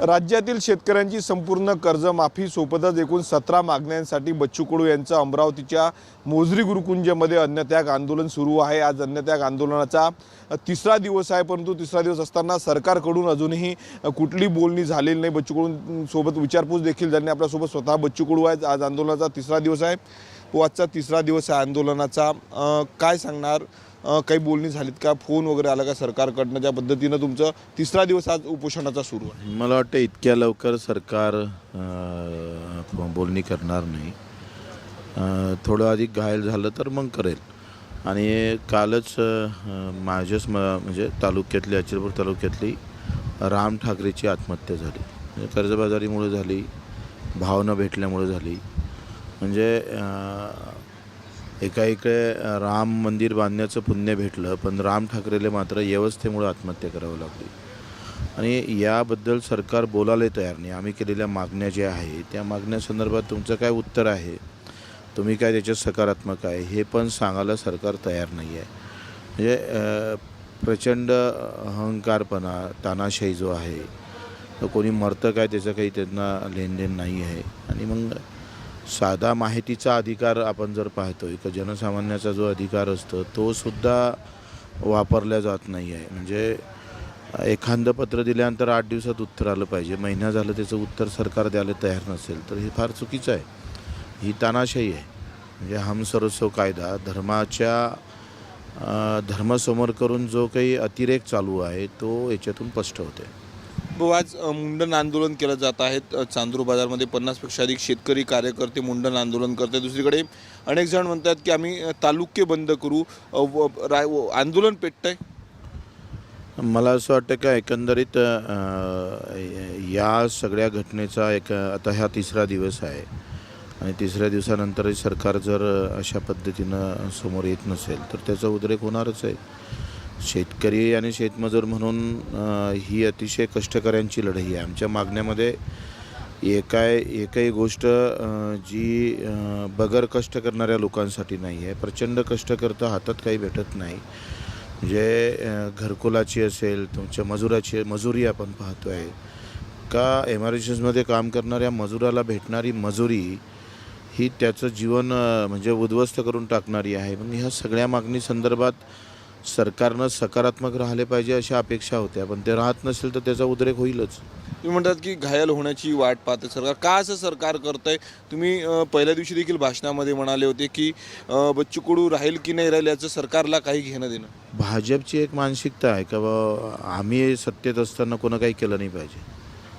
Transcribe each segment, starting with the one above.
राज्यातील शेतकऱ्यांची संपूर्ण कर्जमाफी सोबतच एकूण सतरा मागण्यांसाठी बच्चू कडू यांचं अमरावतीच्या मोजरी गुरुकुंजमध्ये अन्नत्याग आंदोलन सुरू आहे. आज अन्नत्याग आंदोलनाचा तिसरा दिवस आहे परंतु तिसरा दिवस असताना सरकारकडून अजूनही कुठली बोलणी झालेली नाही. बच्चू कडूंसोबत विचारपूस देखील त्यांनी आपल्यासोबत स्वतः बच्चू कडू आहेत. आज आंदोलनाचा तिसरा दिवस आहे. तो आजचा तिसरा दिवस आहे आंदोलनाचा. काय सांगणार? काही बोलणी झालीत का? फोन वगैरे आला का सरकारकडनं? ज्या पद्धतीनं तुमचं तिसरा दिवस आज उपोषणाचा सुरू आहे. मला वाटतं इतक्या लवकर सरकार बोलणी करणार नाही. थोडं अधिक घायल झालं तर मग करेल. आणि कालच माझ्याच म म्हणजे तालुक्यातली अचलपूर तालुक्यातली राम ठाकरेची आत्महत्या झाली. म्हणजे कर्जबाजारीमुळे झाली भावना भेटल्यामुळे झाली. म्हणजे एका इकडे राम मंदिर बांधण्याचं पुण्य भेटलं पण राम ठाकरेला मात्र व्यवस्थेमुळे आत्महत्या करावी लागली. आणि याबद्दल सरकार बोलायला तयार नाही. आम्ही केलेल्या मागण्या ज्या आहे त्या मागण्यासंदर्भात तुमचं काय उत्तर आहे? तुम्ही काय त्याच्यात सकारात्मक आहे? हे पण सांगायला सरकार तयार नाही आहे. म्हणजे प्रचंड अहंकारपणा तानाशाही जो आहे तो कोणी मरतं काय त्याचं काही त्यांना लेनदेन नाही आहे. आणि मग साधा माहितीचा अधिकार आपण जर पाहतोय का जनसामान्याचा जो अधिकार असतो तो सुद्धा वापरला जात नाही आहे. म्हणजे एखादं पत्र दिल्यानंतर आठ दिवसात उत्तर आलं पाहिजे. महिना झालं त्याचं उत्तर सरकार द्यायला तयार नसेल तर हे फार चुकीचं आहे. ही तानाशाही आहे. म्हणजे हम सर्वस्व कायदा धर्माच्या धर्मासमोर करून जो काही अतिरेक चालू आहे तो याच्यातून स्पष्ट होते व आज मुंडन आंदोलन केलं जात आहे चांदूर बाजारमध्ये पन्नासपेक्षा अधिक शेतकरी कार्यकर्ते मुंडन आंदोलन करते दुसरीकडे अनेक जण म्हणतात की आम्ही तालुके बंद करू. व- राय- आंदोलन आंदोलन पेटतंय? मला असं वाटतं का एकंदरीत या सगळ्या घटनेचा एक आता हा तिसरा दिवस आहे. आणि तिसऱ्या दिवसानंतरही सरकार जर अशा पद्धतीनं समोर येत नसेल तर त्याचा उद्रेक होणारच आहे. शेतकरी आणि शेतमजूर म्हणून ही अतिशय कष्टकऱ्यांची लढाई आहे. आमच्या मागण्यामध्ये एकाय एकही गोष्ट जी बगर कष्ट करणाऱ्या लोकांसाठी नाही आहे. प्रचंड कष्ट करता हातात काही भेटत नाही. म्हणजे घरकुलाची असेल तुमच्या मजुराची मजुरी आपण पाहतो आहे का एमआरएसमध्ये काम करणाऱ्या मजुराला भेटणारी मजुरी ही त्याचं जीवन म्हणजे उद्ध्वस्त करून टाकणारी आहे. मग ह्या सगळ्या मागणी संदर्भात सरकारनं सकारात्मक राहिले पाहिजे अशा अपेक्षा होत्या पण ते राहत नसेल तर त्याचा उद्रेक होईलच. तुम्ही म्हणतात की घायल होण्याची वाट पाहते सरकार. का असं सरकार करतंय? तुम्ही अ, पहिल्या दिवशी देखील भाषणामध्ये म्हणाले होते की अ, बच्चू कडू राहील की नाही राहील याचं सरकारला काही घेणं देणं. भाजपची एक मानसिकता आहे का बा आम्ही सत्तेत असताना कोणं काही केलं नाही पाहिजे.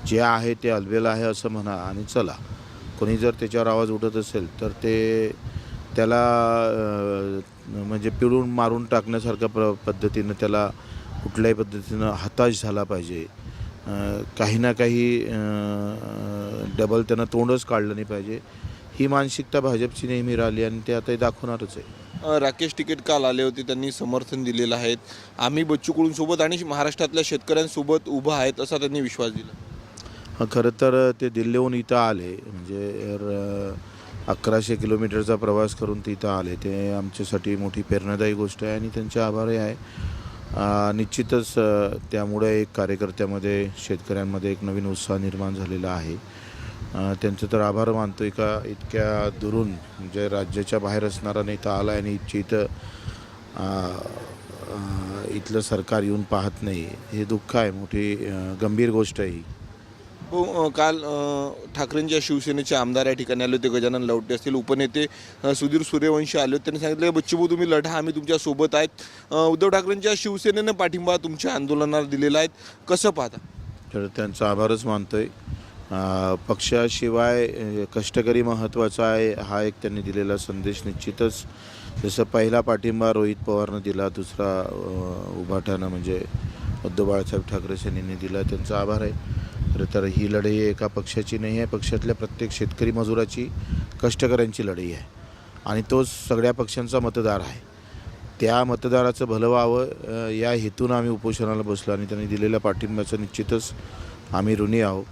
जे आहे ते अलबेल आहे असं म्हणा आणि चला. कोणी जर त्याच्यावर आवाज उठत असेल तर ते त्याला अं, म्हणजे पिळून मारून टाकण्यासारख्या प्र पद्धतीनं त्याला कुठल्याही पद्धतीनं हताश झाला पाहिजे. काही ना काही डबल त्यानं तोंडच काढलं नाही पाहिजे. ही मानसिकता भाजपची नेहमी राहिली आणि ते आता दाखवणारच आहे. राकेश टिकेट काल आले होते त्यांनी समर्थन दिलेलं आहे आम्ही बच्चू कडूंसोबत आणि महाराष्ट्रातल्या शेतकऱ्यांसोबत उभं आहेत असा त्यांनी विश्वास दिला. खरं तर ते दिल्लीहून इथं आले. म्हणजे अकराशे किलोमीटरचा प्रवास करून तिथं आले. ते आमच्यासाठी मोठी प्रेरणादायी गोष्ट आहे आणि त्यांचे आभारही आहे. निश्चितच त्यामुळे एक कार्यकर्त्यामध्ये शेतकऱ्यांमध्ये एक नवीन उत्साह निर्माण झालेला आहे. त्यांचं तर आभार मानतो आहे का इतक्या दुरून म्हणजे राज्याच्या बाहेर असणारा नेता आला आणि इथची इथं इथलं सरकार येऊन पाहत नाही. हे दुःख आहे मोठी गंभीर गोष्ट आहे ही. हो काल ठाकरेंच्या शिवसेनेचे आमदार या ठिकाणी आले होते गजानन लवटे असतील उपनेते सुधीर सूर्यवंशी आले होते त्यांनी सांगितलं बच्चूभाऊ तुम्ही लढा आम्ही तुमच्यासोबत आहेत. उद्धव ठाकरेंच्या शिवसेनेनं पाठिंबा तुमच्या आंदोलनाला दिलेला आहे. कसं पाहता? तर त्यांचा आभारच मानतो आहे पक्षाशिवाय कष्टकरी महत्त्वाचा आहे हा एक त्यांनी दिलेला संदेश निश्चितच. जसं पहिला पाठिंबा रोहित पवारनं दिला दुसरा अं, म्हणजे उद्धव बाळासाहेब ठाकरे सेनेने दिला त्यांचा आभार आहे. खरं तर ही लढाई एका पक्षाची नाही आहे पक्षातल्या प्रत्येक शेतकरी मजुराची कष्टकऱ्यांची लढाई आहे. आणि तोच सगळ्या पक्षांचा मतदार आहे. त्या मतदाराचं भलं व्हावं या हेतून आम्ही उपोषणाला बसलो आणि त्यांनी दिलेल्या पाठिंब्याचं निश्चितच आम्ही ऋणी आहोत.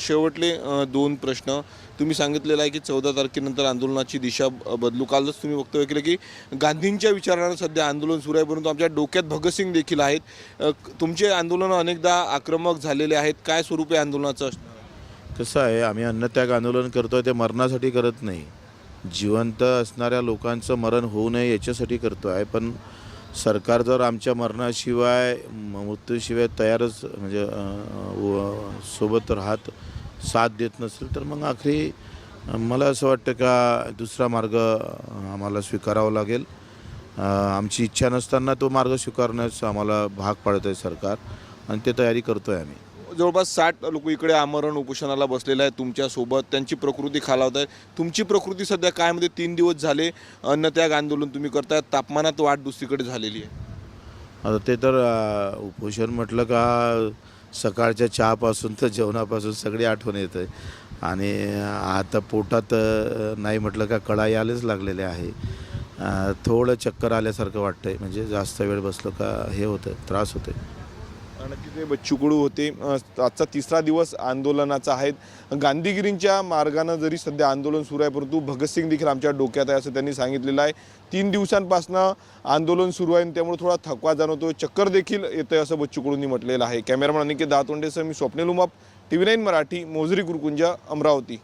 शेवटले दोन प्रश्न. तुम्ही सांगितलेलं आहे की चौदा तारखेनंतर आंदोलनाची दिशा बदलू. कालच तुम्ही वक्तव्य केलं की गांधींच्या विचारानं सध्या आंदोलन सुरू आहे परंतु आमच्या डोक्यात भगतसिंग देखील आहेत. तुमचे आंदोलनं अनेकदा आक्रमक झालेले आहेत. काय स्वरूप आहे आंदोलनाचं? कसं आहे आम्ही अन्नत्याग आंदोलन करतो आहे ते मरणासाठी करत नाही. जिवंत असणाऱ्या लोकांचं मरण होऊ नये याच्यासाठी करतो आहे पण सरकार जर आमच्या मरणाशिवाय म- मृत्यूशिवाय तयारच म्हणजे व- सोबत राहत साथ देत नसेल तर मग आखरी मला असं वाटतं का दुसरा मार्ग आम्हाला स्वीकारावा लागेल. आमची इच्छा नसताना तो मार्ग स्वीकारण्यास आम्हाला भाग पाडत आहे सरकार आणि ते तयारी करतो आहे आम्ही. जवळपास साठ लोक इकडे आमरण उपोषणाला बसलेलं आहे तुमच्यासोबत. त्यांची प्रकृती खालावत आहे तुमची प्रकृती सध्या काय म्हणजे तीन दिवस झाले अन्नत्याग आंदोलन तुम्ही करताय. तापमानात वाढ दुसरीकडे झालेली आहे. आता ते तर उपोषण म्हटलं का सकाळच्या चहापासून तर जेवणापासून सगळी आठवण येते. आणि आता पोटात नाही म्हटलं का कळाई आलेच लागलेले आहे. थोडं चक्कर आल्यासारखं वाटतंय. म्हणजे जास्त वेळ बसलो का हे होतं त्रास होते नक्की ते बच्चू होते आजचा तिसरा दिवस आंदोलनाचा आहे. गांधीगिरींच्या मार्गानं जरी सध्या आंदोलन सुरू आहे परंतु भगतसिंग देखील आमच्या डोक्यात आहे असं त्यांनी सांगितलेलं आहे. तीन दिवसांपासनं आंदोलन सुरू आहे आणि त्यामुळे थोडा थकवा जाणवतो चक्कर देखील येतं असं बच्चूकडूंनी म्हटलेलं आहे. कॅमेरामॅन अनिकेत दातोंडेसह मी Swapnil Umap T V nine Marathi Mozari Gurukunj Amravati.